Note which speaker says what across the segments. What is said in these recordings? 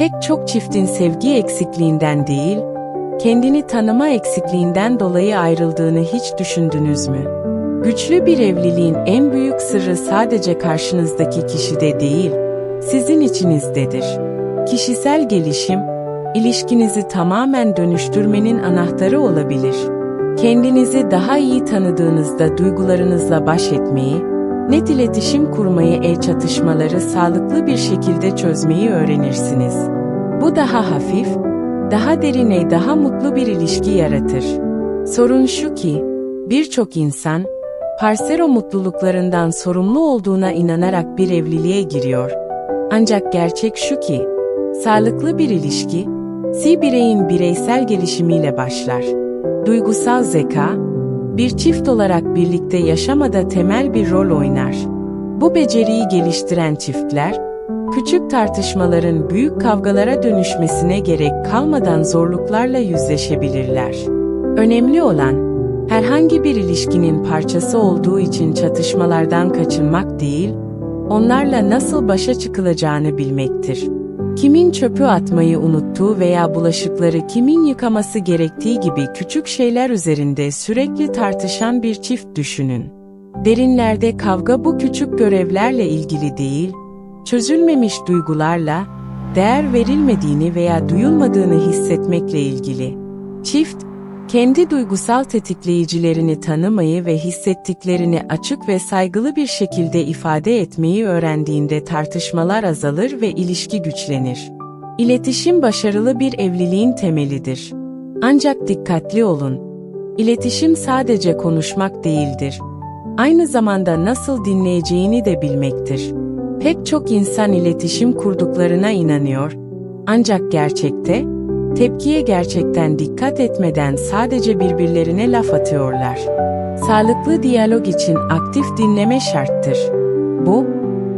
Speaker 1: Pek çok çiftin sevgi eksikliğinden değil, kendini tanıma eksikliğinden dolayı ayrıldığını hiç düşündünüz mü? Güçlü bir evliliğin en büyük sırrı sadece karşınızdaki kişide değil, sizin içinizdedir. Kişisel gelişim, ilişkinizi tamamen dönüştürmenin anahtarı olabilir. Kendinizi daha iyi tanıdığınızda duygularınızla baş etmeyi, net iletişim kurmayı, el çatışmaları sağlıklı bir şekilde çözmeyi öğrenirsiniz. Bu daha hafif, daha derine, daha mutlu bir ilişki yaratır. Sorun şu ki, birçok insan, parsero mutluluklarından sorumlu olduğuna inanarak bir evliliğe giriyor. Ancak gerçek şu ki, sağlıklı bir ilişki, si bireyin bireysel gelişimiyle başlar. Duygusal zeka, bir çift olarak birlikte yaşamada temel bir rol oynar. Bu beceriyi geliştiren çiftler, küçük tartışmaların büyük kavgalara dönüşmesine gerek kalmadan zorluklarla yüzleşebilirler. Önemli olan, herhangi bir ilişkinin parçası olduğu için çatışmalardan kaçınmak değil, onlarla nasıl başa çıkılacağını bilmektir. Kimin çöpü atmayı unuttuğu veya bulaşıkları kimin yıkaması gerektiği gibi küçük şeyler üzerinde sürekli tartışan bir çift düşünün. Derinlerde kavga bu küçük görevlerle ilgili değil, çözülmemiş duygularla, değer verilmediğini veya duyulmadığını hissetmekle ilgili. Çift, kendi duygusal tetikleyicilerini tanımayı ve hissettiklerini açık ve saygılı bir şekilde ifade etmeyi öğrendiğinde tartışmalar azalır ve ilişki güçlenir. İletişim başarılı bir evliliğin temelidir. Ancak dikkatli olun. İletişim sadece konuşmak değildir. Aynı zamanda nasıl dinleyeceğini de bilmektir. Pek çok insan iletişim kurduklarına inanıyor. Ancak gerçekte, tepkiye gerçekten dikkat etmeden sadece birbirlerine laf atıyorlar. Sağlıklı diyalog için aktif dinleme şarttır. Bu,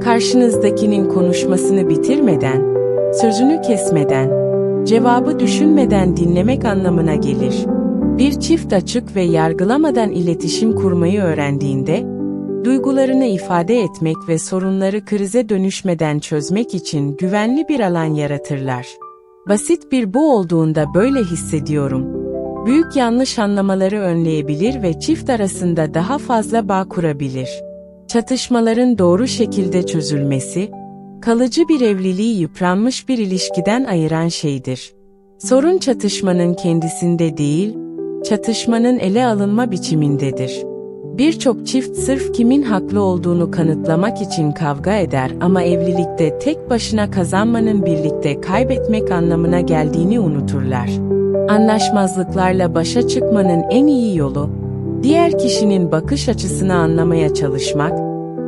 Speaker 1: karşınızdakinin konuşmasını bitirmeden, sözünü kesmeden, cevabı düşünmeden dinlemek anlamına gelir. Bir çift açık ve yargılamadan iletişim kurmayı öğrendiğinde, duygularını ifade etmek ve sorunları krize dönüşmeden çözmek için güvenli bir alan yaratırlar. Basit bir bu olduğunda böyle hissediyorum. Büyük yanlış anlamaları önleyebilir ve çift arasında daha fazla bağ kurabilir. Çatışmaların doğru şekilde çözülmesi, kalıcı bir evliliği yıpranmış bir ilişkiden ayıran şeydir. Sorun çatışmanın kendisinde değil, çatışmanın ele alınma biçimindedir. Birçok çift sırf kimin haklı olduğunu kanıtlamak için kavga eder ama evlilikte tek başına kazanmanın birlikte kaybetmek anlamına geldiğini unuturlar. Anlaşmazlıklarla başa çıkmanın en iyi yolu, diğer kişinin bakış açısını anlamaya çalışmak,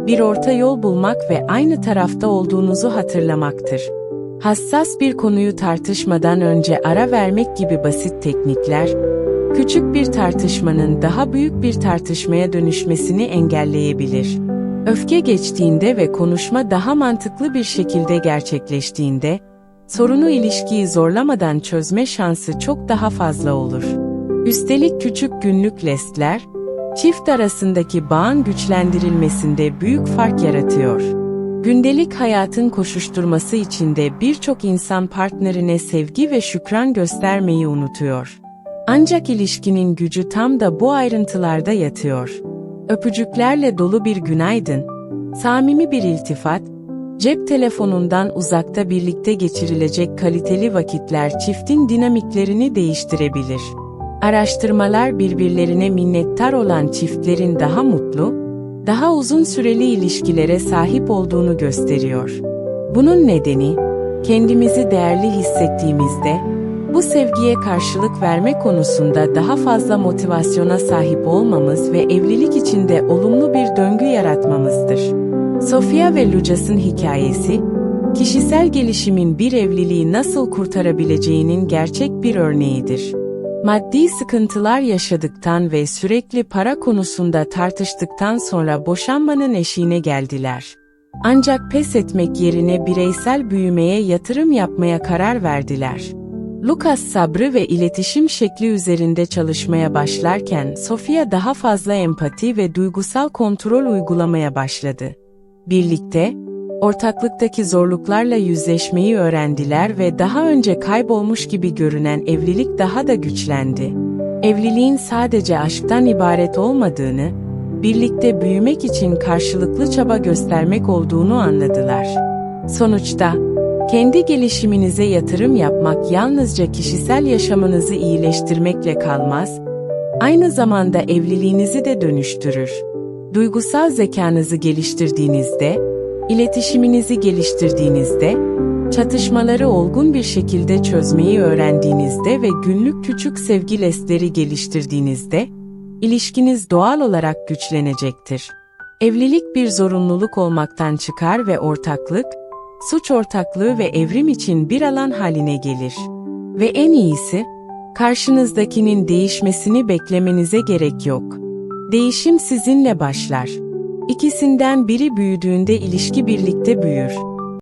Speaker 1: bir orta yol bulmak ve aynı tarafta olduğunuzu hatırlamaktır. Hassas bir konuyu tartışmadan önce ara vermek gibi basit teknikler, küçük bir tartışmanın daha büyük bir tartışmaya dönüşmesini engelleyebilir. Öfke geçtiğinde ve konuşma daha mantıklı bir şekilde gerçekleştiğinde, sorunu ilişkiyi zorlamadan çözme şansı çok daha fazla olur. Üstelik küçük günlük lestler, çift arasındaki bağın güçlendirilmesinde büyük fark yaratıyor. Gündelik hayatın koşuşturması içinde birçok insan partnerine sevgi ve şükran göstermeyi unutuyor. Ancak ilişkinin gücü tam da bu ayrıntılarda yatıyor. Öpücüklerle dolu bir günaydın, samimi bir iltifat, cep telefonundan uzakta birlikte geçirilecek kaliteli vakitler çiftin dinamiklerini değiştirebilir. Araştırmalar birbirlerine minnettar olan çiftlerin daha mutlu, daha uzun süreli ilişkilere sahip olduğunu gösteriyor. Bunun nedeni, kendimizi değerli hissettiğimizde, bu sevgiye karşılık verme konusunda daha fazla motivasyona sahip olmamız ve evlilik içinde olumlu bir döngü yaratmamızdır. Sofia ve Lucas'ın hikayesi, kişisel gelişimin bir evliliği nasıl kurtarabileceğinin gerçek bir örneğidir. Maddi sıkıntılar yaşadıktan ve sürekli para konusunda tartıştıktan sonra boşanmanın eşiğine geldiler. Ancak pes etmek yerine bireysel büyümeye yatırım yapmaya karar verdiler. Lucas sabrı ve iletişim şekli üzerinde çalışmaya başlarken Sofia daha fazla empati ve duygusal kontrol uygulamaya başladı. Birlikte, ortaklıktaki zorluklarla yüzleşmeyi öğrendiler ve daha önce kaybolmuş gibi görünen evlilik daha da güçlendi. Evliliğin sadece aşktan ibaret olmadığını, birlikte büyümek için karşılıklı çaba göstermek olduğunu anladılar. Sonuçta, kendi gelişiminize yatırım yapmak yalnızca kişisel yaşamınızı iyileştirmekle kalmaz, aynı zamanda evliliğinizi de dönüştürür. Duygusal zekanızı geliştirdiğinizde, iletişiminizi geliştirdiğinizde, çatışmaları olgun bir şekilde çözmeyi öğrendiğinizde ve günlük küçük sevgi lestleri geliştirdiğinizde, ilişkiniz doğal olarak güçlenecektir. Evlilik bir zorunluluk olmaktan çıkar ve ortaklık, suç ortaklığı ve evrim için bir alan haline gelir. Ve en iyisi, karşınızdakinin değişmesini beklemenize gerek yok. Değişim sizinle başlar. İkisinden biri büyüdüğünde ilişki birlikte büyür.